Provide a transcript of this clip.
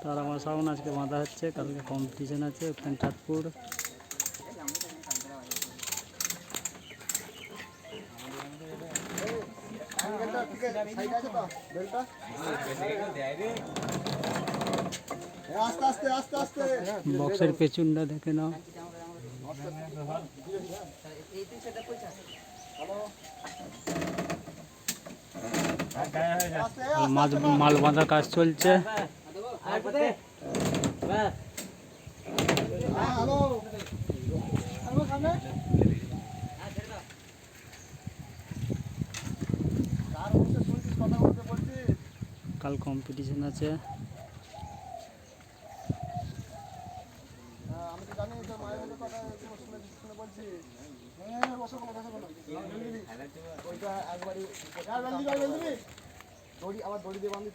তার আমার সাউন্ড আজকে বাঁধা হচ্ছে কালকে কম্পিটিশন আছে পেন্টারপুর বেলটা থেকে সাইড আছে তো বেলটা এ, আস্তে আস্তে আস্তে আস্তে বক্সের পেছনটা দেখে নাও আস্তে আর মাছ মাল বাঁধা কাজ চলছে। কাল কম্পিটিশন আছে। হ্যাঁ, আমি তো জানি মায়ের কথা আবার দড়ি দিয়ে বান্ধি